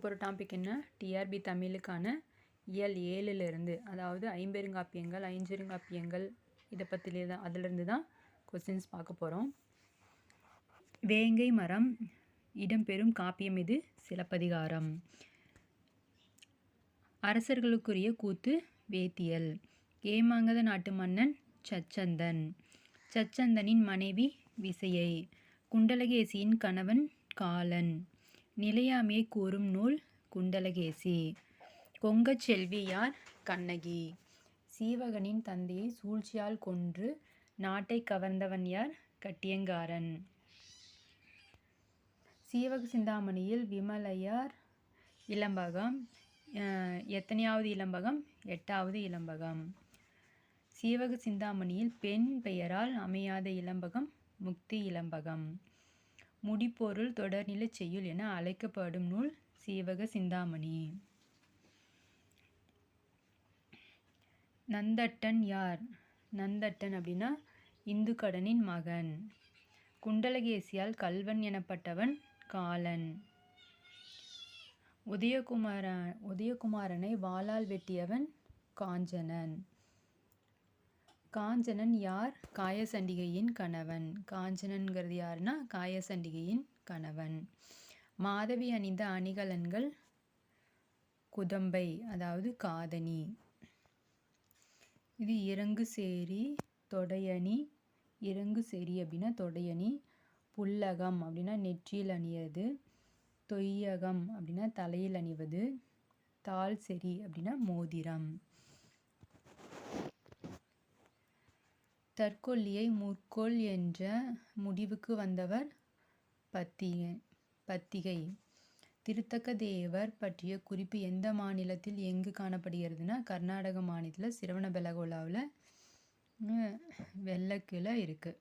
போகிற டாபிக் என்ன? டிஆர்பி தமிழுக்கான இயல் ஏழுலேருந்து அதாவது ஐம்பெருங்காப்பியங்கள் ஐஞ்செருங்காப்பியங்கள் இதை பற்றிலே தான் அதிலிருந்து தான் கொஸ்டின்ஸ் பார்க்க போகிறோம் வேங்கை மரம் இடம்பெறும் காப்பியம் இது சிலப்பதிகாரம். அரசர்களுக்குரிய கூத்து வேத்தியல். ஏமாங்கத நாட்டு மன்னன் சச்சந்தன். சச்சந்தனின் மனைவி விசையை. குண்டலகேசியின் கணவன் காலன். நிலையாமையை கூறும் நூல் குண்டலகேசி. கொங்கச் செல்வியார் கண்ணகி. சீவகனின் தந்தையை சூழ்ச்சியால் கொன்று நாட்டை கவர்ந்தவன் யார்? கட்டியங்காரன். சீவக சிந்தாமணியில் விமலையார் இளம்பகம் எத்தனையாவது இளம்பகம்? எட்டாவது இளம்பகம். சீவக சிந்தாமணியில் பெண் பெயரால் அமையாத இளம்பகம் முக்தி இளம்பகம். முடிப்பொருள் தொடர்நிலைச் செய்யுள் என அழைக்கப்படும் நூல் சீவக சிந்தாமணி. நந்தட்டன் யார்? நந்தட்டன் அப்படின்னா இந்துக்கடனின் மகன். குண்டலகேசியால் கல்வன் எனப்பட்டவன் காலன். உதயகுமார உதயகுமாரனை வாளால் வெட்டியவன் காஞ்சனன். காஞ்சனன் யார்? காயசண்டிகையின் கணவன். காஞ்சனன்கிறது யாருன்னா? காயசண்டிகையின் கணவன். மாதவி அணிந்த அணிகலன்கள் குதம்பை அதாவது காதணி. இது இறங்கு சேரி தொடையணி. இறங்கு சேரி அப்படின்னா தொடையணி. புல்லகம் அப்படின்னா நெற்றியில் அணியது தொய்யகம் அப்படின்னா தலையில் அணிவது. தாள் செரி அப்படின்னா மோதிரம். தற்கொல்லியை முற்கோள் என்ற முடிவுக்கு வந்தவர் பத்திகை பத்திகை. திருத்தக்க தேவர் பற்றிய குறிப்பு எந்த மாநிலத்தில் எங்கு காணப்படுகிறதுனா கர்நாடக மாநிலத்தில் சிரவணபெலகோலாவில் வெள்ளக்கில் இருக்குது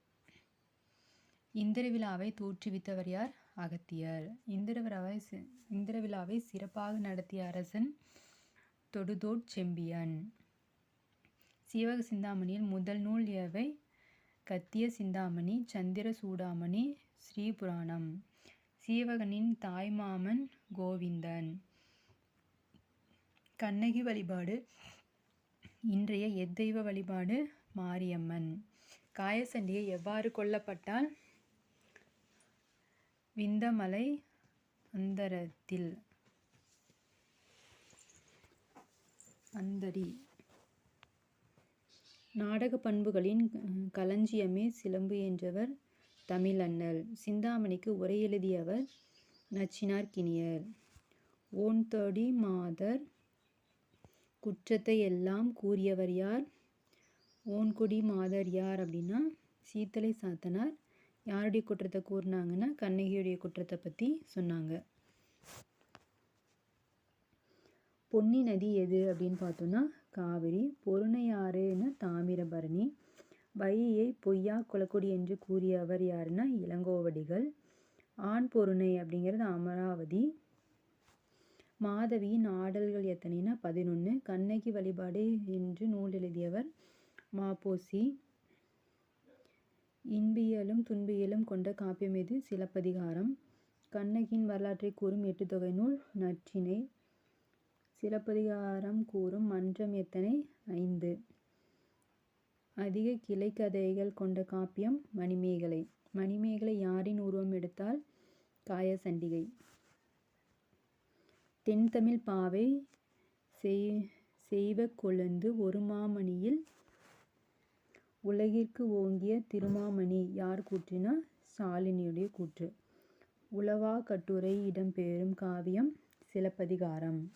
இந்திர விழாவை தோற்றுவித்தவர் யார்? அகத்தியர். இந்திர விழாவை இந்திர விழாவை சிறப்பாக நடத்திய அரசன் தொடுதோட் செம்பியன். சீவக சிந்தாமணியில் முதல் நூல் எவை? கத்திய சிந்தாமணி சந்திர சூடாமணி ஸ்ரீபுராணம். சீவகனின் தாய்மாமன் கோவிந்தன். கண்ணகி வழிபாடு. இன்றைய எத்தெய்வ வழிபாடு? மாரியம்மன். காயசண்டியை எவ்வாறு கொல்லப்பட்டால்? விந்தமலை அந்தரத்தில். அந்தரி. நாடக பண்புகளின் களஞ்சியமே சிலம்பு என்றவர் தமிழண்ணல். சிந்தாமணிக்கு உரை எழுதியவர் நச்சினார் கிணியர். ஓன்தொடி மாதர் குற்றத்தை எல்லாம் கூறியவர் யார்? ஓன்குடி மாதர் யார் அப்படின்னா சீத்தலை சாத்தனார். யாருடைய குற்றத்தை கூறினாங்கன்னா கண்ணகியுடைய குற்றத்தை பற்றி சொன்னாங்க. பொன்னி நதி எது அப்படின்னு பார்த்தோன்னா காவிரி. பொருணையாறுன்னு தாமிரபரணி. வையை பொய்யா குலக்குடி என்று கூறியவர் யாருன்னா இளங்கோவடிகள். ஆண் பொருணை அப்படிங்கிறது அமராவதி. மாதவியின் ஆடல்கள் எத்தனைனா பதினொன்று கண்ணகி வழிபாடு என்று நூல் எழுதியவர் மாப்போசி. இன்பியலும் துன்பியலும் கொண்ட காப்பியம் எது? சிலப்பதிகாரம். கண்ணகியின் வரலாற்றை கூறும் எட்டு தொகை நூல் நற்றினை. சிலப்பதிகாரம் கூறும் மன்றம் எத்தனை? ஐந்து. அதிக கிளைக்கதைகள் கொண்ட காப்பியம் மணிமேகலை. மணிமேகலை யாரின் உருவம் எடுத்தால்? காயசண்டிகை. தென்தமிழ் பாவை செய் செய்வ கொழுந்து ஒரு மாமணியில் உலகிற்கு ஓங்கிய திருமாமணி. யார் கூற்றினா? சாலினியுடைய கூற்று. உளவா கட்டுரை இடம்பெறும் காவியம் சிலப்பதிகாரம்.